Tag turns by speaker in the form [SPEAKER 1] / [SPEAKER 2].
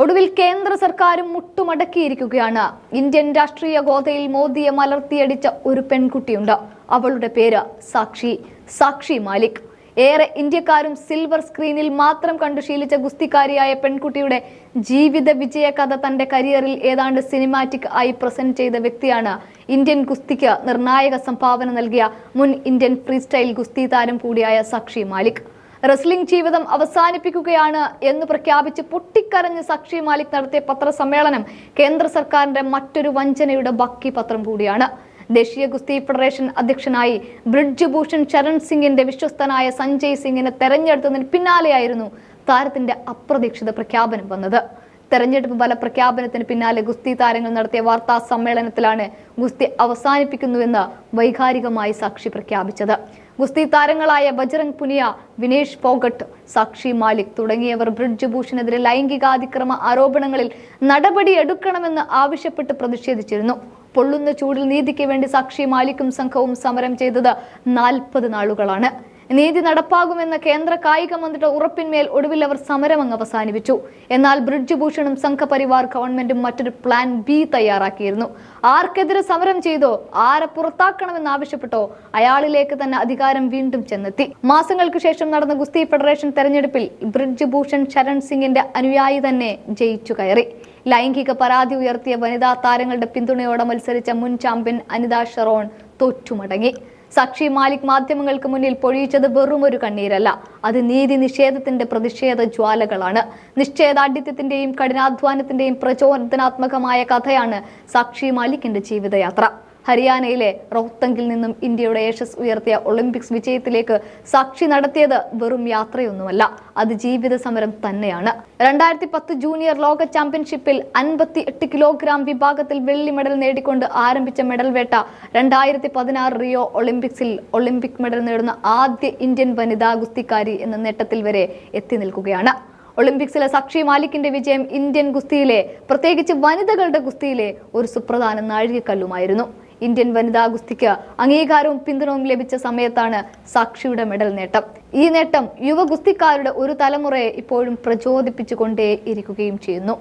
[SPEAKER 1] ഒടുവിൽ കേന്ദ്ര സർക്കാരും മുട്ടുമടക്കിയിരിക്കുകയാണ്. ഇന്ത്യൻ രാഷ്ട്രീയ ഗോതയിൽ മോദിയെ മലർത്തിയടിച്ച ഒരു പെൺകുട്ടിയുണ്ട്. അവളുടെ പേര് സാക്ഷി സാക്ഷി മാലിക്. ഏറെ ഇന്ത്യക്കാരും സിൽവർ സ്ക്രീനിൽ മാത്രം കണ്ടു ശീലിച്ച ഗുസ്തിക്കാരിയായ പെൺകുട്ടിയുടെ ജീവിത വിജയ കഥ തന്റെ കരിയറിൽ ഏതാണ്ട് സിനിമാറ്റിക് ആയി പ്രസന്റ് ചെയ്ത വ്യക്തിയാണ്. ഇന്ത്യൻ ഗുസ്തിക്ക് നിർണായക സംഭാവന നൽകിയ മുൻ ഇന്ത്യൻ ഫ്രീ സ്റ്റൈൽ ഗുസ്തി താരം കൂടിയായ സാക്ഷി മാലിക്. റെസ്ലിംഗ് ജീവിതം അവസാനിപ്പിക്കുകയാണ് എന്ന് പ്രഖ്യാപിച്ച് പൊട്ടിക്കരഞ്ഞ് സാക്ഷി മാലിക് നടത്തിയ പത്രസമ്മേളനം കേന്ദ്ര സർക്കാരിന്റെ മറ്റൊരു വഞ്ചനയുടെ ബാക്കി പത്രം കൂടിയാണ്. ദേശീയ ഗുസ്തി ഫെഡറേഷൻ അധ്യക്ഷനായി ബ്രിഡ്ജ് ഭൂഷൺ ചരൺ സിംഗിന്റെ വിശ്വസ്തനായ സഞ്ജയ് സിംഗിനെ തെരഞ്ഞെടുത്തതിന് പിന്നാലെയായിരുന്നു താരത്തിന്റെ അപ്രതീക്ഷിത പ്രഖ്യാപനം വന്നത്. തെരഞ്ഞെടുപ്പ് ഫല പ്രഖ്യാപനത്തിന് പിന്നാലെ ഗുസ്തി താരങ്ങൾ നടത്തിയ വാർത്താ സമ്മേളനത്തിലാണ് ഗുസ്തി അവസാനിപ്പിക്കുന്നുവെന്ന് വൈകാരികമായി സാക്ഷി പ്രഖ്യാപിച്ചത്. ഗുസ്തി താരങ്ങളായ ബജറംഗ് പുനിയ വിനേഷ് ഫോഗട്ട് സാക്ഷി മാലിക് തുടങ്ങിയവർ ബ്രിഡ്ജ് ഭൂഷണെതിരെ ലൈംഗികാതിക്രമ ആരോപണങ്ങളിൽ നടപടിയെടുക്കണമെന്ന് ആവശ്യപ്പെട്ട് പ്രതിഷേധിച്ചിരുന്നു. പൊള്ളുന്ന ചൂടിൽ നീതിക്ക് വേണ്ടി സാക്ഷി മാലിക്കും സംഘവും സമരം ചെയ്തത് നാൽപ്പത് നാളുകളാണ്. നീതി നടപ്പാകുമെന്ന കേന്ദ്ര കായിക മന്ത്രിയുടെ ഉറപ്പിന്മേൽ ഒടുവിൽ അവർ സമരം അങ്ങ് അവസാനിപ്പിച്ചു. എന്നാൽ ബ്രിഡ്ജ് ഭൂഷണും സംഘപരിവാർ ഗവൺമെന്റും മറ്റൊരു പ്ലാൻ ബി തയ്യാറാക്കിയിരുന്നു. ആർക്കെതിരെ സമരം ചെയ്തോ ആരെ പുറത്താക്കണമെന്ന് ആവശ്യപ്പെട്ടോ അയാളിലേക്ക് തന്നെ അധികാരം വീണ്ടും ചെന്നെത്തി. മാസങ്ങൾക്ക് ശേഷം നടന്ന ഗുസ്തി ഫെഡറേഷൻ തെരഞ്ഞെടുപ്പിൽ ബ്രിഡ്ജ് ഭൂഷൺ ശരൺ സിംഗിന്റെ അനുയായി തന്നെ ജയിച്ചു കയറി. ലൈംഗിക പരാതി ഉയർത്തിയ വനിതാ താരങ്ങളുടെ പിന്തുണയോടെ മത്സരിച്ച മുൻ ചാമ്പ്യൻ അനിത ഷെറോൺ തോറ്റുമടങ്ങി സാക്ഷി മാലിക് മാധ്യമങ്ങൾക്ക് മുന്നിൽ പൊഴിയിച്ചത് ഒരു കണ്ണീരല്ല. അത് നീതി നിഷേധത്തിന്റെ പ്രതിഷേധ ജ്വാലകളാണ്. നിശ്ചയദാർഢ്യത്തിന്റെയും കഠിനാധ്വാനത്തിന്റെയും പ്രചോദനാത്മകമായ കഥയാണ് സാക്ഷി മാലിക്കിന്റെ ജീവിതയാത്ര. ഹരിയാനയിലെ റോഹ്തങ്കിൽ നിന്നും ഇന്ത്യയുടെ യശസ് ഉയർത്തിയ ഒളിമ്പിക്സ് വിജയത്തിലേക്ക് സാക്ഷി നടത്തിയത് വെറും യാത്രയൊന്നുമല്ല അത് ജീവിത സമരം തന്നെയാണ്. രണ്ടായിരത്തി പത്ത് ജൂനിയർ ലോക ചാമ്പ്യൻഷിപ്പിൽ അൻപത്തി എട്ട് കിലോഗ്രാം വിഭാഗത്തിൽ വെള്ളി മെഡൽ നേടിക്കൊണ്ട് ആരംഭിച്ച മെഡൽ വേട്ട രണ്ടായിരത്തി പതിനാറ് റിയോ ഒളിമ്പിക്സിൽ ഒളിമ്പിക് മെഡൽ നേടുന്ന ആദ്യ ഇന്ത്യൻ വനിതാ ഗുസ്തിക്കാരി എന്ന നേട്ടത്തിൽ വരെ എത്തി നിൽക്കുകയാണ്. ഒളിമ്പിക്സിലെ സാക്ഷി മാലിക്കിന്റെ വിജയം ഇന്ത്യൻ ഗുസ്തിയിലെ പ്രത്യേകിച്ച് വനിതകളുടെ ഗുസ്തിയിലെ ഒരു സുപ്രധാന നാഴികക്കല്ലുമായിരുന്നു. ഇന്ത്യൻ വനിതാ ഗുസ്തിക്ക് അംഗീകാരവും പിന്തുണവും ലഭിച്ച സമയത്താണ് സാക്ഷിയുടെ മെഡൽ നേട്ടം. ഈ നേട്ടം യുവ ഗുസ്തിക്കാരുടെ ഒരു തലമുറയെ ഇപ്പോഴും പ്രചോദിപ്പിച്ചുകൊണ്ടേ ഇരിക്കുകയും ചെയ്യുന്നു.